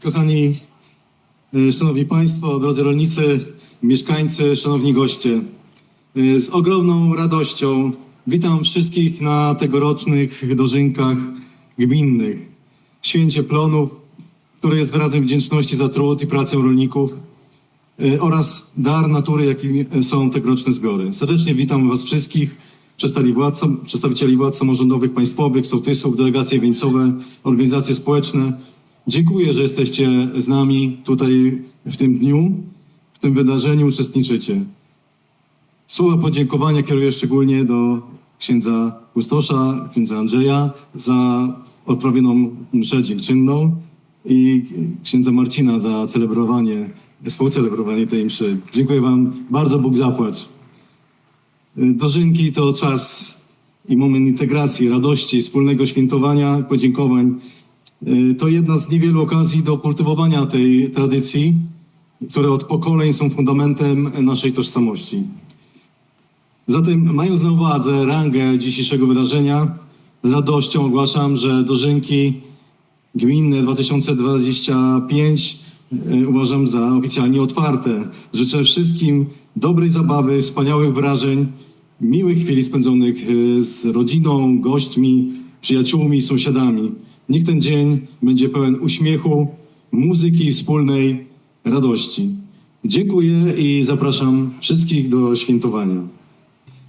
Kochani, e, szanowni państwo, drodzy rolnicy, mieszkańcy, szanowni goście. E, Z ogromną radością witam wszystkich na tegorocznych dożynkach gminnych. Święcie plonów, które jest wyrazem wdzięczności za trud i pracę rolników oraz dar natury, jakim są tegoroczne zbiory. Serdecznie witam Was wszystkich, przedstawicieli władz samorządowych, państwowych, sołtysów, delegacje wieńcowe, organizacje społeczne. Dziękuję, że jesteście z nami tutaj w tym dniu, w tym wydarzeniu uczestniczycie. Słowa podziękowania kieruję szczególnie do księdza Kustosza, księdza Andrzeja za odprawioną mszę dziękczynną i księdza Marcina za celebrowanie, współcelebrowanie tej mszy. Dziękuję Wam bardzo, Bóg zapłać. Dożynki to czas i moment integracji, radości, wspólnego świętowania, podziękowań. Y, To jedna z niewielu okazji do kultywowania tej tradycji, które od pokoleń są fundamentem naszej tożsamości. Zatem, mając na uwadze rangę dzisiejszego wydarzenia, z radością ogłaszam, że dożynki gminne 2025 y, uważam za oficjalnie otwarte. Życzę wszystkim dobrej zabawy, wspaniałych wrażeń, miłych chwili spędzonych y, z rodziną, gośćmi, przyjaciółmi, sąsiadami. Niech ten dzień będzie pełen uśmiechu, muzyki i wspólnej radości. Dziękuję i zapraszam wszystkich do świętowania.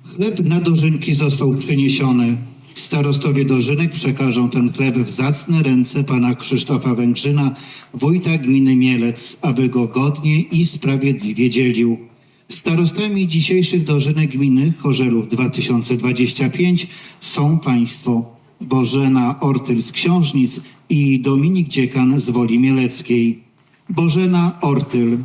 Chleb na dożynki został przyniesiony. Starostowie dożynek przekażą ten chleb w zacne ręce pana Krzysztofa Węgrzyna, wójta gminy Mielec, aby go godnie i sprawiedliwie dzielił. Starostami dzisiejszych dożynek gminy Chorzelów 2025 są państwo Bożena Ortyl z Książnic i Dominik Dziekan z Woli Mieleckiej. Bożena Ortyl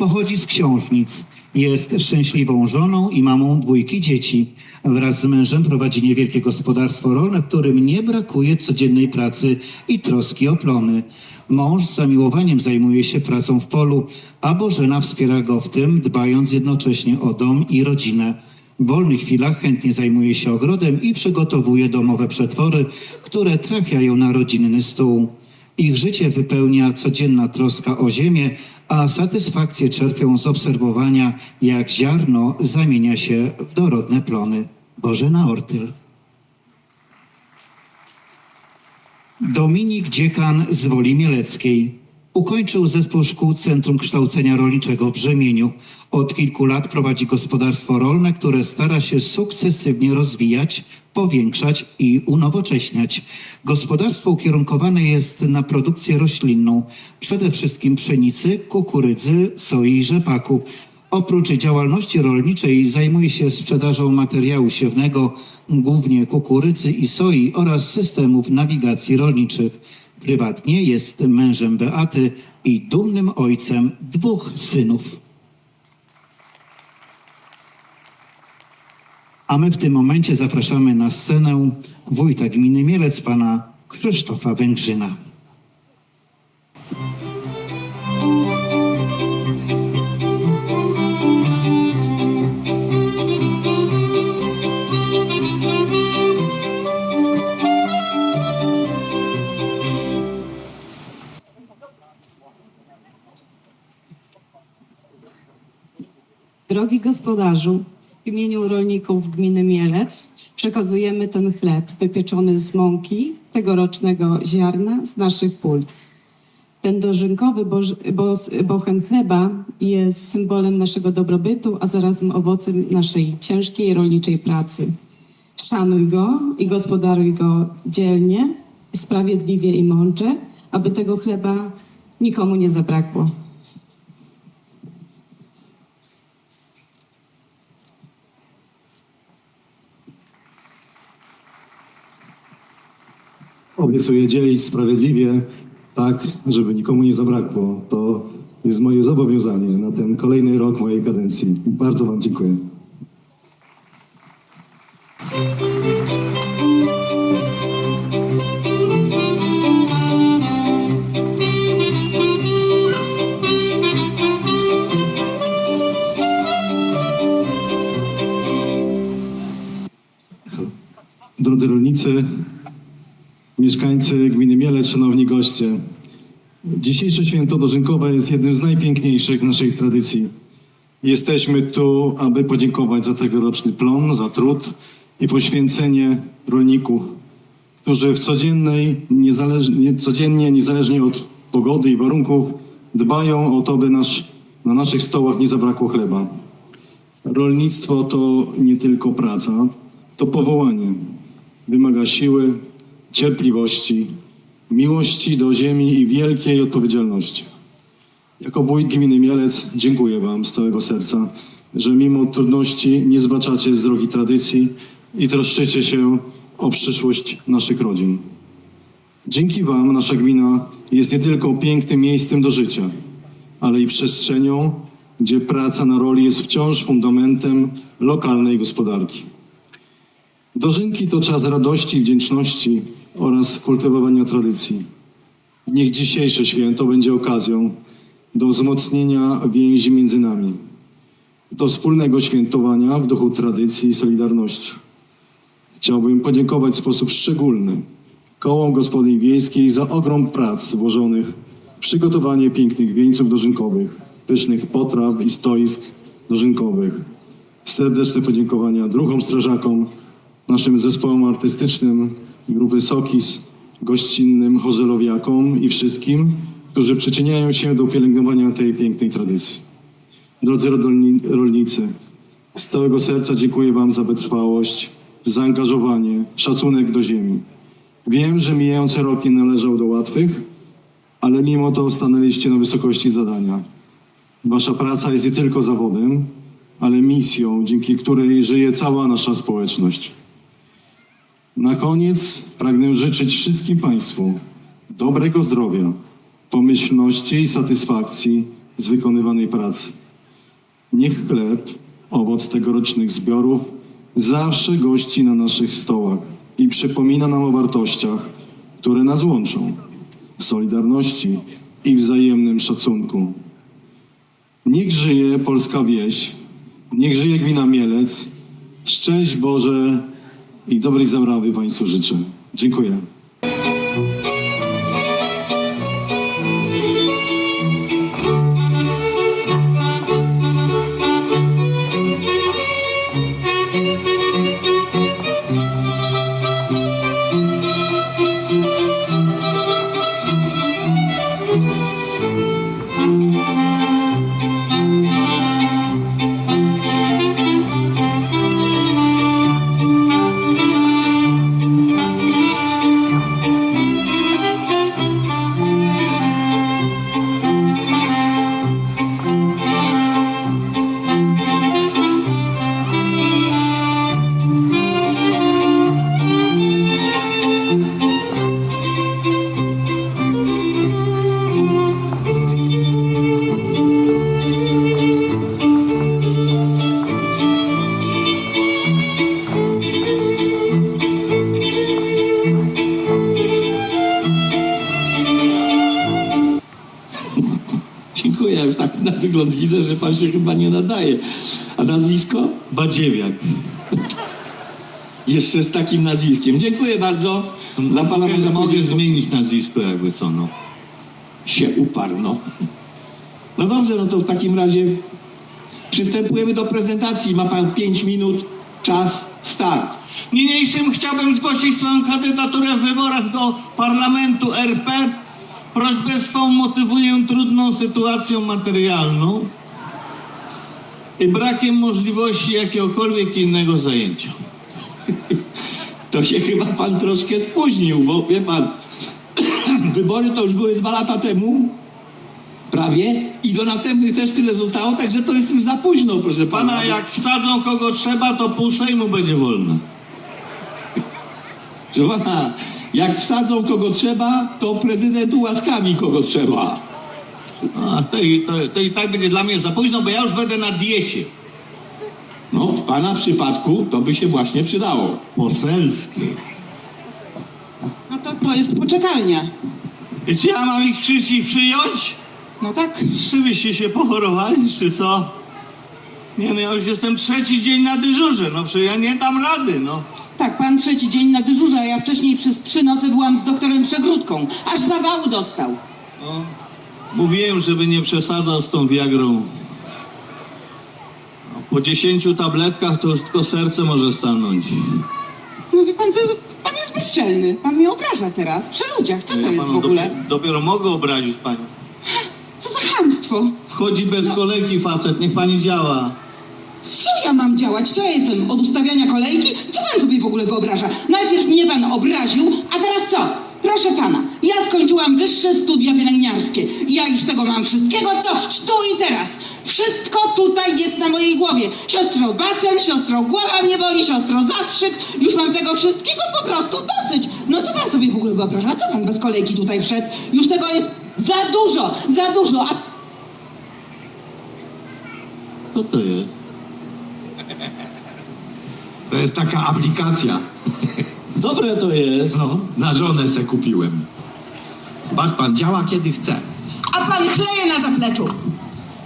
Pochodzi z książnic. Jest szczęśliwą żoną i mamą dwójki dzieci. Wraz z mężem prowadzi niewielkie gospodarstwo rolne, w którym nie brakuje codziennej pracy i troski o plony. Mąż z zamiłowaniem zajmuje się pracą w polu, a Bożena wspiera go w tym, dbając jednocześnie o dom i rodzinę. W wolnych chwilach chętnie zajmuje się ogrodem i przygotowuje domowe przetwory, które trafiają na rodzinny stół. Ich życie wypełnia codzienna troska o ziemię, a satysfakcję czerpią z obserwowania, jak ziarno zamienia się w dorodne plony. Bożena Ortyl. Dominik Dziekan z Woli Mieleckiej. Ukończył zespół szkół Centrum Kształcenia Rolniczego w Rzemieniu. Od kilku lat prowadzi gospodarstwo rolne, które stara się sukcesywnie rozwijać, powiększać i unowocześniać. Gospodarstwo ukierunkowane jest na produkcję roślinną, przede wszystkim pszenicy, kukurydzy, soi i rzepaku. Oprócz działalności rolniczej zajmuje się sprzedażą materiału siewnego, głównie kukurydzy i soi oraz systemów nawigacji rolniczych. Prywatnie jest mężem Beaty i dumnym ojcem dwóch synów. A my w tym momencie zapraszamy na scenę wójta gminy Mielec, pana Krzysztofa Węgrzyna. Drogi gospodarzu, w imieniu rolników gminy Mielec przekazujemy ten chleb wypieczony z mąki tegorocznego ziarna z naszych pól. Ten dożynkowy boż, bo, bochen chleba jest symbolem naszego dobrobytu, a zarazem owocem naszej ciężkiej rolniczej pracy. Szanuj go i gospodaruj go dzielnie, sprawiedliwie i mądrze, aby tego chleba nikomu nie zabrakło. Obiecuję dzielić sprawiedliwie, tak, żeby nikomu nie zabrakło. To jest moje zobowiązanie na ten kolejny rok mojej kadencji. Bardzo Wam dziękuję. Drodzy rolnicy, mieszkańcy gminy Mielec, szanowni goście. Dzisiejsze święto dożynkowe jest jednym z najpiękniejszych naszych tradycji. Jesteśmy tu, aby podziękować za tegoroczny plon, za trud i poświęcenie rolników, którzy w codziennej, niezależnie, codziennie, niezależnie od pogody i warunków, dbają o to, by nasz, na naszych stołach nie zabrakło chleba. Rolnictwo to nie tylko praca, to powołanie. Wymaga siły, cierpliwości, miłości do ziemi i wielkiej odpowiedzialności. Jako wójt gminy Mielec dziękuję Wam z całego serca, że mimo trudności nie zbaczacie z drogi tradycji i troszczycie się o przyszłość naszych rodzin. Dzięki Wam nasza gmina jest nie tylko pięknym miejscem do życia, ale i przestrzenią, gdzie praca na roli jest wciąż fundamentem lokalnej gospodarki. Dożynki to czas radości i wdzięczności oraz kultywowania tradycji. Niech dzisiejsze święto będzie okazją do wzmocnienia więzi między nami, do wspólnego świętowania w duchu tradycji i solidarności. Chciałbym podziękować w sposób szczególny kołom gospodyń wiejskiej za ogrom prac włożonych w przygotowanie pięknych wieńców dożynkowych, pysznych potraw i stoisk dożynkowych. Serdeczne podziękowania druhom strażakom, naszym zespołom artystycznym, grupy Sokis, gościnnym, chozelowiakom i wszystkim, którzy przyczyniają się do pielęgnowania tej pięknej tradycji. Drodzy rolnicy, z całego serca dziękuję Wam za wytrwałość, zaangażowanie, szacunek do ziemi. Wiem, że mijający rok nie należał do łatwych, ale mimo to stanęliście na wysokości zadania. Wasza praca jest nie tylko zawodem, ale misją, dzięki której żyje cała nasza społeczność. Na koniec pragnę życzyć wszystkim Państwu dobrego zdrowia, pomyślności i satysfakcji z wykonywanej pracy. Niech chleb, owoc tegorocznych zbiorów, zawsze gości na naszych stołach i przypomina nam o wartościach, które nas łączą solidarności i wzajemnym szacunku. Niech żyje polska wieś, niech żyje gmina Mielec. Szczęść Boże i dobrej zaprawy Państwu życzę. Dziękuję. Dziękuję, ja już tak na wygląd widzę, że pan się chyba nie nadaje. A nazwisko? Badziewiak. Jeszcze z takim nazwiskiem. Dziękuję bardzo. Dla pana Mogę, może mogę zmienić nazwisko jakby co, no. się uparł, no. No dobrze, no to w takim razie przystępujemy do prezentacji. Ma pan 5 minut, czas, start. Niniejszym chciałbym zgłosić swoją kandydaturę w wyborach do Parlamentu RP. Prośbę swą motywuję trudną sytuacją materialną i brakiem możliwości jakiegokolwiek innego zajęcia. To się chyba pan troszkę spóźnił, bo wie pan, wybory to już były dwa lata temu, prawie, i do następnych też tyle zostało, także to jest już za późno, proszę pana. Pana, jak wsadzą kogo trzeba, to pół Sejmu będzie wolne. Proszę pana, jak wsadzą kogo trzeba, to prezydent ułaskawi kogo trzeba. A, to, i, to, to i tak będzie dla mnie za późno, bo ja już będę na diecie. No, w pana przypadku to by się właśnie przydało. Poselskiej. No to, to jest poczekalnia. Czy ja mam ich wszystkich przyjąć? No tak. Czy wyście się pochorowali, czy co? Nie no, ja już jestem trzeci dzień na dyżurze, no przecież ja nie dam rady, no. Pan trzeci dzień na dyżurze, a ja wcześniej przez trzy noce byłam z doktorem Przegródką. Aż zawału dostał. No, mówiłem, żeby nie przesadzał z tą Viagrą. No, po 10 tabletkach to już tylko serce może stanąć. No wie pan, co, pan jest bezczelny. Pan mnie obraża teraz, przy ludziach. Co to jest w ogóle? Dopiero, dopiero mogę obrazić panią. Co za chamstwo? Wchodzi bez kolejki facet, niech pani działa. Ja mam działać? Co ja jestem? Od ustawiania kolejki? Co pan sobie w ogóle wyobraża? Najpierw mnie pan obraził, a teraz co? Proszę pana, ja skończyłam wyższe studia pielęgniarskie. Ja już tego mam wszystkiego dość, tu i teraz. Wszystko tutaj jest na mojej głowie. Siostro basen, siostro głowa mnie boli, siostro zastrzyk. Już mam tego wszystkiego po prostu dosyć. No co pan sobie w ogóle wyobraża? Co pan bez kolejki tutaj wszedł? Już tego jest za dużo, za dużo. A Co to jest? To jest taka aplikacja. Dobre to jest. No, na żonę se kupiłem. Patrz pan, działa kiedy chce. a pan chleje na zapleczu.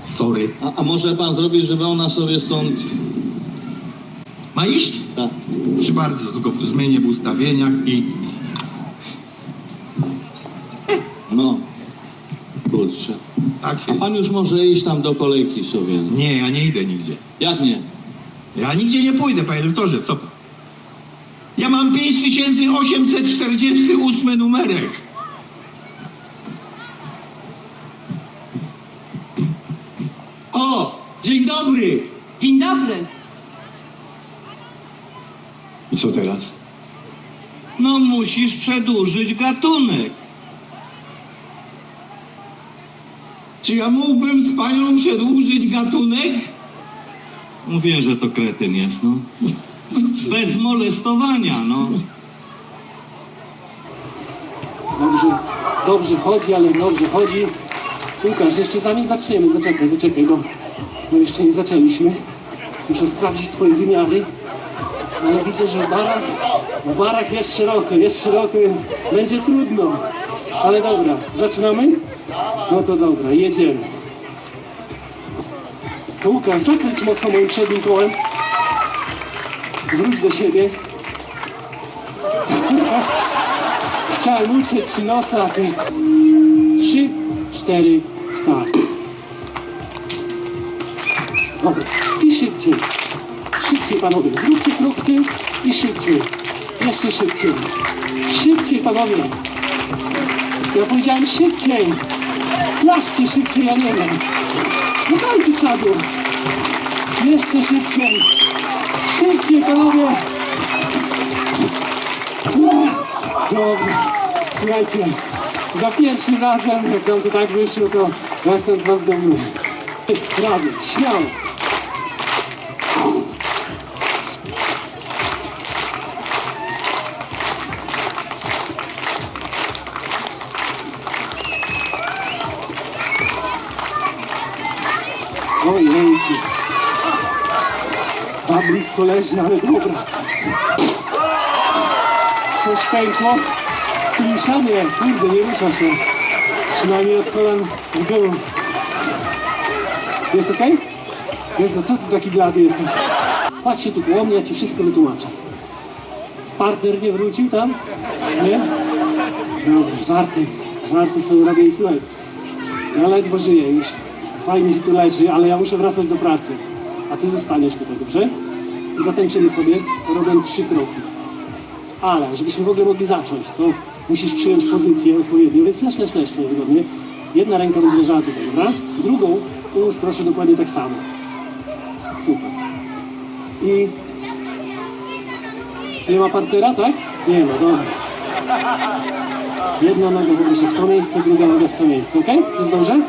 Sorry. A, a może pan zrobić, żeby ona sobie stąd... Ma iść? Tak. Proszę bardzo, tylko zmienię w ustawieniach i... No. Kurczę. Tak A się... pan już może iść tam do kolejki sobie. Nie, ja nie idę nigdzie. Jak nie? Ja nigdzie nie pójdę, panie doktorze, co pan? Ja mam 5848 numerek. O! Dzień dobry! Dzień dobry. I co teraz? No musisz przedłużyć gatunek. Czy ja mógłbym z panią przedłużyć gatunek? Mówię, że to kretyn jest, no. Bez molestowania, no. Dobrze, dobrze chodzi, ale dobrze chodzi. Łukasz, jeszcze zanim zaczniemy, zaczekaj, zaczekaj, bo, bo jeszcze nie zaczęliśmy. Muszę sprawdzić twoje wymiary. Ale widzę, że w barach, w barach jest szeroko, jest szeroko, więc będzie trudno. Ale dobra, zaczynamy? No to dobra, jedziemy. Łukasz, zakręć mocno moim przednim kołem. Wróć do siebie. Chciałem uciec ci nosa. Trzy, cztery, start. Dobra, i szybciej. Szybciej panowie, zróbcie krok i szybciej. Jeszcze szybciej. Szybciej panowie. Ja powiedziałem szybciej. Laszcie szybciej, ja nie wiem. No dajcie czadu. Jeszcze szybciej. Szybciej panowie. Dobra, słuchajcie, za pierwszym razem, jak nam to tak wyszło, to jestem z was dumny. Śmiało. Ojejku. Za blisko leży, ale dobra. Coś pękło. Kliszanie, kurde, nie rusza się. Przynajmniej od kolan w dół. Jest okej? Jest, no co ty taki blady jesteś? Patrz się tu koło mnie, ja ci wszystko wytłumaczę. Partner nie wrócił tam? Nie? Dobra, żarty. Żarty sobie robię i słuchaj. Ja ledwo żyję już. Fajnie się tu leży, ale ja muszę wracać do pracy. A ty zostaniesz tutaj, dobrze? I zatańczymy sobie, robię trzy kroki. Ale żebyśmy w ogóle mogli zacząć, to musisz przyjąć pozycję odpowiednią, więc leż, leż, leż sobie wygodnie. Jedna ręka będzie leżała tutaj, dobra? Drugą już proszę dokładnie tak samo. Super. I... Nie ma partnera, tak? Nie ma, dobra. Jedna noga zawiesza w to miejsce, druga noga w to miejsce, ok? Jest dobrze?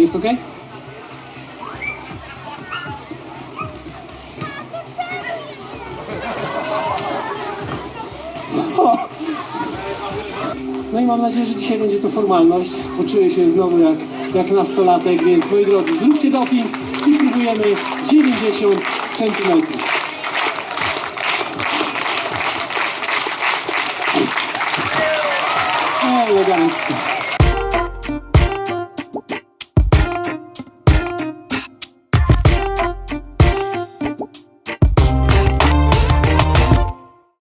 Jest ok? No i mam nadzieję, że dzisiaj będzie to formalność. Poczuję się znowu jak, jak nastolatek, więc moi drodzy, zróbcie doping i próbujemy 90 centymetrów. Elegancko.